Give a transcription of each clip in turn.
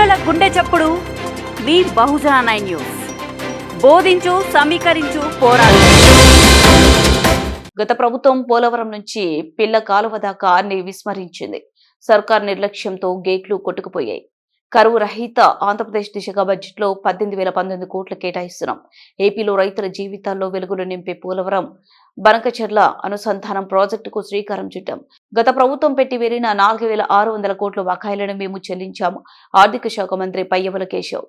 గుండె చప్పుడు. మీ బహుజన నైన్ న్యూస్. బోధించు సమీకరించు పోరాడు. గత ప్రభుత్వం పోలవరం నుంచి పిల్ల కాలువ దాకా అన్ని విస్మరించింది. సర్కార్ నిర్లక్ష్యంతో గేట్లు కొట్టుకుపోయాయి. కరువు రహిత ఆంధ్రప్రదేశ్ దిశగా బడ్జెట్లో పద్దెనిమిది వేల పంతొమ్మిది కోట్లు కేటాయిస్తున్నాం. ఏపీలో రైతుల జీవితాల్లో వెలుగులు నింపే పోలవరం బనకచెర్ల అనుసంధానం ప్రాజెక్టుకు శ్రీకారం చుట్టాం. గత ప్రభుత్వం పెట్టి వెళ్ళిన నాలుగు వేల ఆరు వందల కోట్ల బకాయిలను మేము చెల్లించాము ఆర్థిక శాఖ మంత్రి పయ్యవల కేశవ్.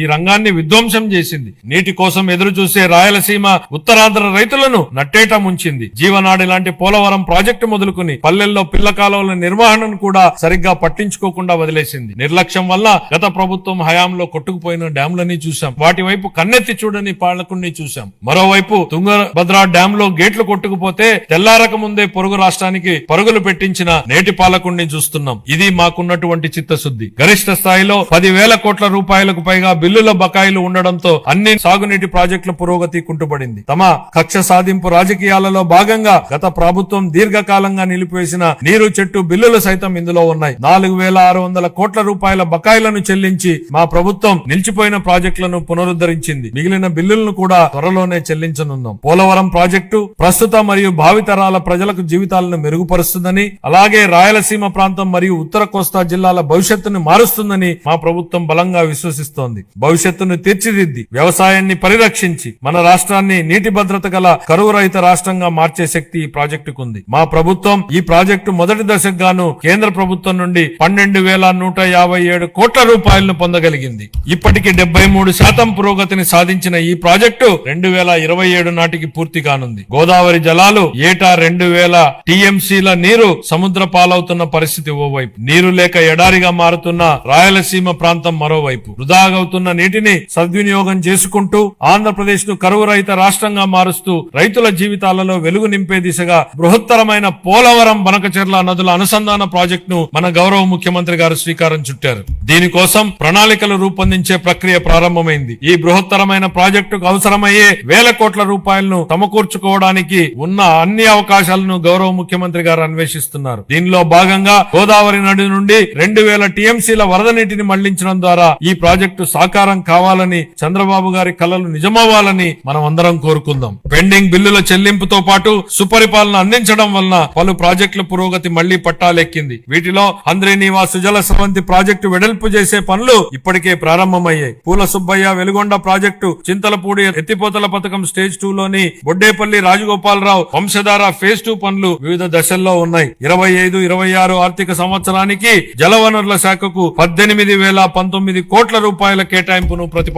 ఈ రంగాన్ని విధ్వంసం చేసింది. నీటి కోసం ఎదురు చూసే రాయలసీమ ఉత్తరాంధ్ర రైతులను నట్టేట ముంచింది. జీవనాడి లాంటి పోలవరం ప్రాజెక్టు మొదలుకుని పల్లెల్లో పిల్ల కాలువల నిర్వహణను కూడా సరిగ్గా పట్టించుకోకుండా వదిలేసింది. నిర్లక్ష్యం వల్ల గత ప్రభుత్వం హయాంలో కొట్టుకుపోయిన డ్యాంలని చూశాం. వాటి వైపు కన్నెత్తి చూడని పాలకుణ్ణి చూశాం. మరోవైపు తుంగభద్ర డ్యామ్లో గేట్లు కొట్టుకుపోతే తెల్లారక ముందే పొరుగు రాష్ట్రానికి పరుగులు పెట్టించిన నేటి పాలకుణ్ణి చూస్తున్నాం. ఇది మాకున్నటువంటి చిత్తశుద్ధి. గరిష్ట స్థాయిలో పదివేల కోట్ల రూపాయలకు పైగా బిల్లుల బకాయిలు ఉండడంతో అన్ని సాగునీటి ప్రాజెక్టుల పురోగతి కుంటుపడింది. తమ కక్ష సాధింపు రాజకీయాలలో భాగంగా గత ప్రభుత్వం దీర్ఘకాలంగా నిలిపివేసిన నీరు చెట్టు బిల్లులు సైతం ఇందులో ఉన్నాయి. నాలుగు వేల ఆరు వందల కోట్ల రూపాయల బకాయిలను చెల్లించి మా ప్రభుత్వం నిలిచిపోయిన ప్రాజెక్టులను పునరుద్ధరించింది. మిగిలిన బిల్లులను కూడా త్వరలోనే చెల్లించనున్నాం. పోలవరం ప్రాజెక్టు ప్రస్తుత మరియు భావితరాల ప్రజలకు జీవితాలను మెరుగుపరుస్తుందని అలాగే రాయలసీమ ప్రాంతం మరియు ఉత్తర కోస్తా జిల్లాల భవిష్యత్తును మారుస్తుందని మా ప్రభుత్వం బలంగా విశ్వసిస్తోంది. భవిష్యత్తును తీర్చిదిద్ది వ్యవసాయాన్ని పరిరక్షించి మన రాష్ట్రాన్ని నీటి భద్రత గల కరువు రహిత రాష్ట్రంగా మార్చే శక్తి ఈ ప్రాజెక్టుకుంది. మా ప్రభుత్వం ఈ ప్రాజెక్టు మొదటి దశకు గాను కేంద్ర ప్రభుత్వం నుండి పన్నెండు వేల నూట యాభై ఏడు కోట్ల రూపాయలను పొందగలిగింది. ఇప్పటికి డెబ్బై మూడు శాతం పురోగతిని సాధించిన ఈ ప్రాజెక్టు రెండు వేల ఇరవై ఏడు నాటికి పూర్తి కానుంది. గోదావరి జలాలు ఏటా రెండు వేల టీఎంసీల నీరు సముద్ర పాలవుతున్న పరిస్థితి ఓవైపు. నీరు లేక ఎడారిగా మారుతున్న రాయలసీమ ప్రాంతం మరోవైపు. వృధాగవుతున్న నీటిని సద్వినియోగం చేసుకుంటూ ఆంధ్రప్రదేశ్ను కరువు రహిత రాష్ట్రంగా మారుస్తూ రైతుల జీవితాలలో వెలుగు నింపే దిశగా బృహత్తరమైన పోలవరం బనకచెర్ల నదుల అనుసంధాన ప్రాజెక్ట్ను మన గౌరవ ముఖ్యమంత్రి గారు శ్రీకారం చుట్టారు. దీనికోసం ప్రణాళికలు రూపొందించే ప్రక్రియ ప్రారంభమైంది. ఈ బృహత్తరమైన ప్రాజెక్టుకు అవసరమయ్యే వేల కోట్ల రూపాయలను సమకూర్చుకోవడానికి ఉన్న అన్ని అవకాశాలను గౌరవ ముఖ్యమంత్రి గారు అన్వేషిస్తున్నారు. దీనిలో భాగంగా గోదావరి నది నుండి రెండు వేల టీఎంసీల వరద నీటిని మళ్ళించడం ద్వారా ఈ ప్రాజెక్టు సాకారం కావాలని చంద్రబాబు గారి కలలు నిజమవ్వాలని మనం అందరం కోరుకుందాం. పెండింగ్ బిల్లుల చెల్లింపుతో పాటు సుపరిపాలన అందించడం వలన పలు ప్రాజెక్టుల పురోగతి మళ్ళీ పట్టాలెక్కింది. వీటిలో అంద్రే సుజల స్రవంతి ప్రాజెక్టు వెడల్పు చేసే పనులు ఇప్పటికే ప్రారంభమయ్యాయి. పూల సుబ్బయ్య వెలుగొండ ప్రాజెక్టు చింతలపూడి ఎత్తిపోతల పథకం స్టేజ్ టూ లోని బొడ్డేపల్లి రాజగోపాలరావు వంశధార ఫేజ్ టూ పనులు వివిధ దశల్లో ఉన్నాయి. ఇరవై ఐదు ఇరవై ఆరు ఆర్థిక సంవత్సరానికి జలవనరుల శాఖకు పద్దెనిమిది వేల పంతొమ్మిది కోట్ల రూపాయల కేటాయింపును ప్రతిపాదించారు